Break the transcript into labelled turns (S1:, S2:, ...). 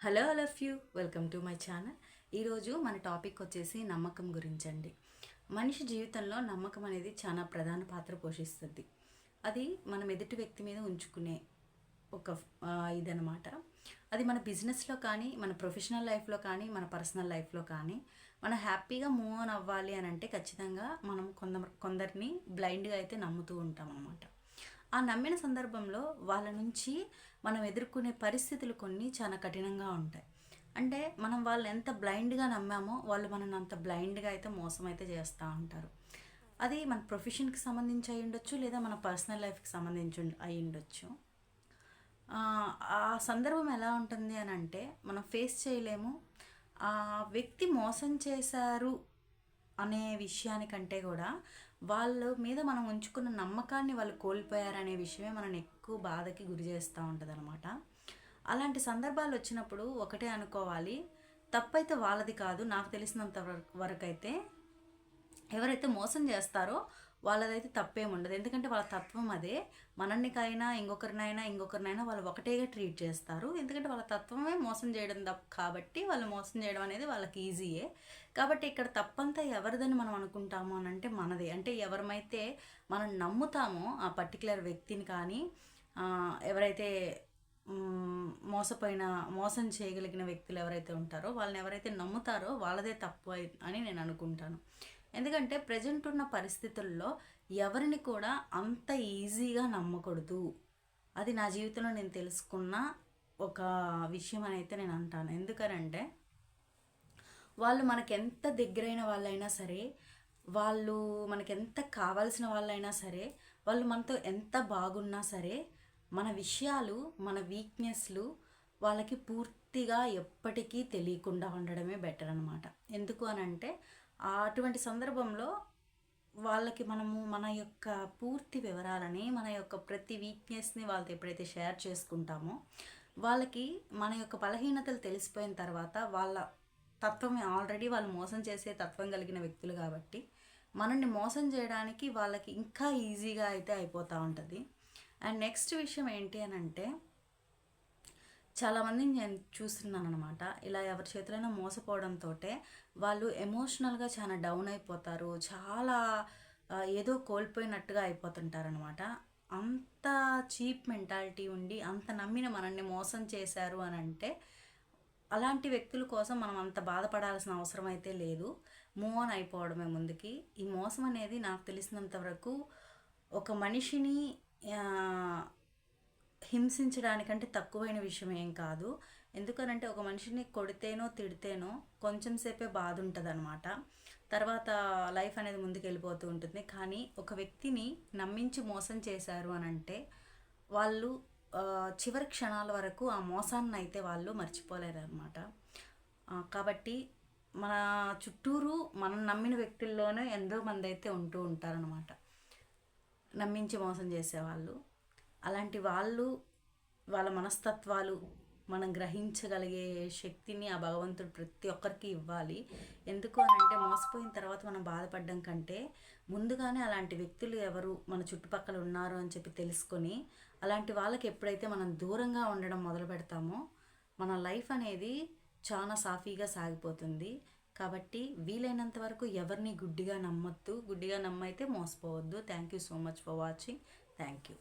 S1: Hello love you welcome to my channel. ఈరోజు మన topic వచ్చేసి నమ్మకం గురించండి. మనిషి జీవితంలో నమ్మకం అనేది చాలా ప్రధాన పాత్ర పోషిస్తుంది. అది మనం ఎదుటి వ్యక్తి మీద ఉంచుకునే ఒక ఇదనమాట అది మన బిజినెస్లో కానీ మన ప్రొఫెషనల్ లైఫ్లో కానీ మన పర్సనల్ లైఫ్లో కానీ మనం హ్యాపీగా మూవ్ ఆన్ అవ్వాలి అని అంటే ఖచ్చితంగా మనం కొందరు కొందరిని బ్లైండ్గా అయితే నమ్ముతూ ఉంటాం అన్నమాట ఆ నమ్మిన సందర్భంలో వాళ్ళ నుంచి మనం ఎదుర్కొనే పరిస్థితులు కొన్ని చాలా కఠినంగా ఉంటాయి. అంటే మనం వాళ్ళని ఎంత బ్లైండ్గా నమ్మామో వాళ్ళు మనల్ని అంత బ్లైండ్గా అయితే మోసం అయితే చేస్తూ ఉంటారు. అది మన ప్రొఫెషన్కి సంబంధించి అయి ఉండొచ్చు లేదా మన పర్సనల్ లైఫ్కి సంబంధించి అయి ఉండొచ్చు. ఆ సందర్భం ఎలా ఉంటుంది అని అంటే మనం ఫేస్ చేయలేము. ఆ వ్యక్తి మోసం చేశారు అనే విషయానికంటే కూడా వాళ్ళ మీద మనం ఉంచుకున్న నమ్మకాన్ని వాళ్ళు కోల్పోయారనే విషయమే మనల్ని ఎక్కువ బాధకి గురి చేస్తూ ఉంటుంది అనమాట అలాంటి సందర్భాలు వచ్చినప్పుడు ఒకటే అనుకోవాలి. తప్పైతే వాళ్ళది కాదు. నాకు తెలిసినంత వరకు వరకైతే ఎవరైతే మోసం చేస్తారో వాళ్ళదైతే తప్పేం ఉండదు. ఎందుకంటే వాళ్ళ తత్వం అదే. మనన్నికైనా ఇంకొకరినైనా ఇంకొకరినైనా వాళ్ళు ఒకటేగా ట్రీట్ చేస్తారు. ఎందుకంటే వాళ్ళ తత్వమే మోసం చేయడం తప్ప కాబట్టి వాళ్ళు మోసం చేయడం అనేది వాళ్ళకి ఈజీయే. కాబట్టి ఇక్కడ తప్పంతా ఎవరిదని మనం అనుకుంటాము అని అంటే మనదే. అంటే ఎవరమైతే మనం నమ్ముతామో ఆ పర్టికులర్ వ్యక్తిని కానీ ఎవరైతే మోసపోయిన మోసం చేయగలిగిన వ్యక్తులు ఎవరైతే ఉంటారో వాళ్ళని ఎవరైతే నమ్ముతారో వాళ్ళదే తప్పు అని నేను అనుకుంటాను. ఎందుకంటే ప్రజెంట్ ఉన్న పరిస్థితుల్లో ఎవరిని కూడా అంత ఈజీగా నమ్మకూడదు. అది నా జీవితంలో నేను తెలుసుకున్న ఒక విషయం అని అయితే నేను అంటాను. ఎందుకనంటే వాళ్ళు మనకెంత ఎంత దగ్గరైన వాళ్ళైనా సరే వాళ్ళు మనకెంత ఎంత కావాల్సిన వాళ్ళైనా సరే వాళ్ళు మనతో ఎంత బాగున్నా సరే మన విషయాలు మన వీక్నెస్లు వాళ్ళకి పూర్తిగా ఎప్పటికీ తెలియకుండా ఉండడమే బెటర్ అనమాట ఎందుకు అని అంటే అటువంటి సందర్భంలో వాళ్ళకి మనము మన యొక్క పూర్తి వివరాలని మన యొక్క ప్రతి వీక్నెస్ని వాళ్ళతో ఎప్పుడైతే షేర్ చేసుకుంటామో వాళ్ళకి మన యొక్క బలహీనతలు తెలిసిపోయిన తర్వాత వాళ్ళ తత్వం ఆల్రెడీ వాళ్ళు మోసం చేసే తత్వం కలిగిన వ్యక్తులు కాబట్టి మనల్ని మోసం చేయడానికి వాళ్ళకి ఇంకా ఈజీగా అయితే అయిపోతూ ఉంటుంది. అండ్ నెక్స్ట్ విషయం ఏంటి అని అంటే చాలామందిని నేను చూస్తున్నాను అనమాట ఇలా ఎవరి చేతులైనా మోసపోవడంతో వాళ్ళు ఎమోషనల్గా చాలా డౌన్ అయిపోతారు. చాలా ఏదో కోల్పోయినట్టుగా అయిపోతుంటారనమాట అంత చీప్ మెంటాలిటీ ఉండి అంత నమ్మిన మనల్ని మోసం చేశారు అని అంటే అలాంటి వ్యక్తుల కోసం మనం అంత బాధపడాల్సిన అవసరం అయితే లేదు. మూవ్ ఆన్ అయిపోవడమే ముందుకి. ఈ మోసం అనేది నాకు తెలిసినంత వరకు ఒక మనిషిని హింసించడానికంటే తక్కువైన విషయం ఏం కాదు. ఎందుకనంటే ఒక మనిషిని కొడితేనో తిడితేనో కొంచెం సేపే బాధ ఉంటుంది అనమాట తర్వాత లైఫ్ అనేది ముందుకు వెళ్ళిపోతూ ఉంటుంది. కానీ ఒక వ్యక్తిని నమ్మించి మోసం చేశారు అని అంటే వాళ్ళు చివరి క్షణాల వరకు ఆ మోసాన్ని అయితే వాళ్ళు మర్చిపోలేరు అనమాట కాబట్టి మన చుట్టూరు మనం నమ్మిన వ్యక్తుల్లోనే ఎంతో మంది అయితే ఉంటూ ఉంటారనమాట. నమ్మించి మోసం చేసేవాళ్ళు. అలాంటి వాళ్ళు వాళ్ళ మనస్తత్వాలు మనం గ్రహించగలిగే శక్తిని ఆ భగవంతుడు ప్రతి ఒక్కరికి ఇవ్వాలి. ఎందుకు అని అంటే మోసపోయిన తర్వాత మనం బాధపడడం కంటే ముందుగానే అలాంటి వ్యక్తులు ఎవరు మన చుట్టుపక్కల ఉన్నారు అని చెప్పి తెలుసుకొని అలాంటి వాళ్ళకి ఎప్పుడైతే మనం దూరంగా ఉండడం మొదలు పెడతామో మన లైఫ్ అనేది చాలా సాఫీగా సాగిపోతుంది. కాబట్టి వీలైనంత వరకు ఎవరిని గుడ్డిగా నమ్మొద్దు. గుడ్డిగా నమ్మైతే మోసపోవద్దు. Thank you so much for watching. Thank you